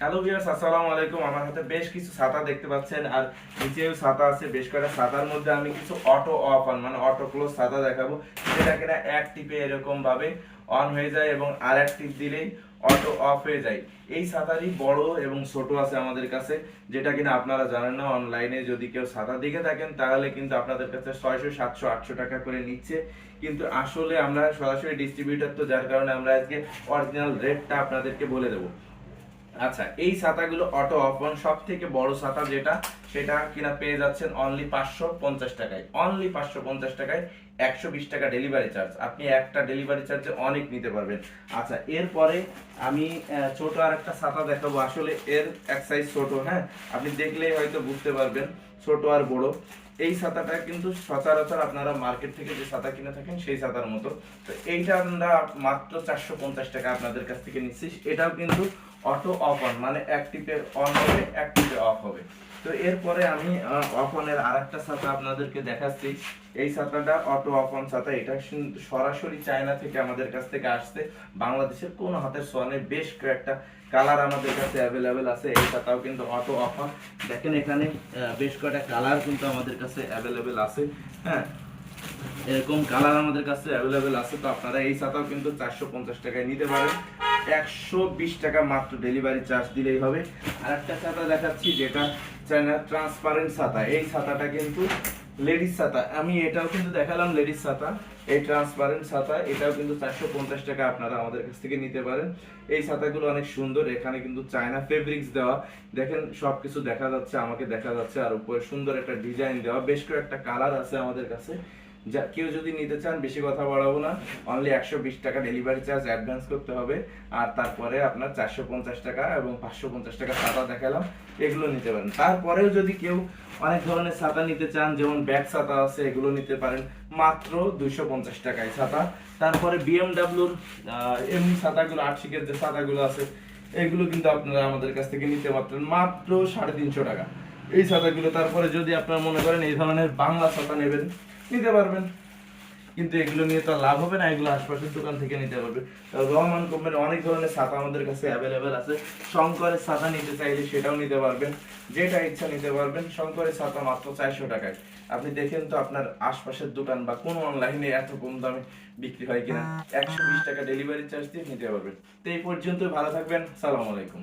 Hello viewers আসসালামু আলাইকুম। আমার হাতে বেশ কিছু ছাতা দেখতে পাচ্ছেন, আর নিচেও ছাতা আছে, বেশ কয়েকটা ছাতার মধ্যে আমি কিছু অটো অফ অন মানে অটো ক্লোজ ছাতা দেখাবো। যেটা কিনা এক টিপে এরকম ভাবে অন হয়ে যায় এবং আর এক টিপ দিলেই অটো অফ হয়ে যায়। এই ছাতারই বড় এবং ছোট আছে আমাদের কাছে, যেটা কিনা আপনারা জানেন না অনলাইনে যদি কেউ ছাতা দিকে থাকেন, তাহলে কিন্তু আপনাদের কাছে ছয়শো, সাতশো, আটশো টাকা করে নিচ্ছে। কিন্তু আসলে আমরা সরাসরি ডিস্ট্রিবিউটার তো, যার কারণে আমরা আজকে অরিজিনাল রেটটা আপনাদেরকে বলে দেবো। আচ্ছা এই ছাতাগুলো অটো অফন সব থেকে বড় ছাতা যেটা, সেটা কিনা পেয়ে যাচ্ছেন অনলি পাঁচশো পঞ্চাশ টাকায়। অনলি পাঁচশো পঞ্চাশ টাকায় একশো বিশ টাকা ডেলিভারি চার্জ আপনি একটা ডেলিভারি চার্জে অনেক নিতে পারবেন। আচ্ছা এরপরে আমি ছোট আর একটা ছাতা দেখাবো। আসলে এর এক সাইজ ছোট হ্যাঁ? আপনি দেখলেই হয়তো বুঝতে পারবেন, ছোট আর বড়। এই ছাতাটা কিন্তু সচরাচর আপনারা মার্কেট থেকে যে ছাতা কিনে থাকেন, সেই ছাতার মতো। তো এইটা আমরা মাত্র চারশো পঞ্চাশ টাকা আপনাদের কাছ থেকে নিচ্ছি। এটাও কিন্তু অটো অফ অন মানে এক টিপে অন হবে এক টিপে তো এরপরে আমি অফ অনের আর একটা ছাতা আপনাদেরকে দেখাচ্ছি। এই ছাতাটা অটো অফ অন ছাতা, এটা সরাসরি চায়না থেকে আমাদের কাছ থেকে আসছে। বাংলাদেশের কোন হাতের সোয়ানে বেশ কয়েকটা কালার আমাদের কাছে অ্যাভেলেবেল আছে। এই ছাতাও কিন্তু অটো অফ অন দেখেন এখানে বেশ কয়েকটা কালার কিন্তু আমাদের কাছে অ্যাভেলেবেল আছে। হ্যাঁ এরকম কালার আমাদের কাছে অ্যাভেলেবেল আছে। তো আপনারা এই ছাতাও কিন্তু চারশো পঞ্চাশ টাকায় নিতে পারেন। একশো বিশ টাকা মাত্র ডেলিভারি চার্জ দিলেই হবে। আর একটা ছাতা দেখাচ্ছি যেটা চায়না ট্রান্সপারেন্ট ছাতা, এই ছাতাটা কিন্তু লেডিস ছাতা। আমি এটাও কিন্তু দেখালাম লেডিস ছাতা। এই ট্রান্সপারেন্ট ছাতা, এটাও কিন্তু চারশো পঞ্চাশ টাকা আপনারা আমাদের কাছ থেকে নিতে পারেন। এই ছাতাগুলো অনেক সুন্দর, এখানে কিন্তু চায়না ফেব্রিক্স দেওয়া। দেখেন, সবকিছু দেখা যাচ্ছে, আমাকে দেখা যাচ্ছে, আর উপরে সুন্দর একটা ডিজাইন দেওয়া। বেশ কয়েকটা কালার আছে আমাদের কাছে। যা, কেউ যদি নিতে চান, বেশি কথা বাড়াবো না। অনলি একশো বিশ টাকা ডেলিভারি চার্জ অ্যাডভান্স করতে হবে। আর তারপরে আপনার চারশো পঞ্চাশ টাকা এবং পাঁচশো পঞ্চাশ টাকা ছাতা দেখালাম, এগুলো নিতে পারেন। তারপরেও যদি কেউ অনেক ধরনের ছাতা নিতে চান, যেমন ব্যাগ ছাতা আছে, এগুলো নিতে পারেন। মাত্র দুইশো পঞ্চাশ টাকায় ছাতা। তারপরে বিএমডাব্লিউর এমনি ছাতাগুলো আটশিকের যে ছাতাগুলো আছে, এগুলো কিন্তু আপনারা আমাদের কাছ থেকে নিতে পারতেন। মাত্র সাড়ে তিনশো টাকা। এই ছাতাগুলো, তারপরে যদি আপনারা মনে করেন এই ধরনের বাংলা ছাতা নেবেন নিতে পারবেন। কিন্তু এগুলো নিয়ে তো লাভ হবে না, এগুলো আশপাশের দোকান থেকে নিতে পারবে। রহমান কোম্পানির অনেক ধরনের ছাতা আমাদের কাছে অ্যাভেলেবেল আছে। শঙ্করের ছাতা নিতে চাইলে সেটাও নিতে পারবেন। যেটা ইচ্ছা নিতে পারবেন, শঙ্করের ছাতা মাত্র চারশো টাকায়। আপনি দেখেন তো আপনার আশপাশের দোকান বা কোনো অনলাইনে এত কম দামে বিক্রি হয় কিনা। একশো বিশ টাকা ডেলিভারি চার্জ দিয়ে নিতে পারবেন। তো এই পর্যন্ত ভালো থাকবেন। সালাম আলাইকুম।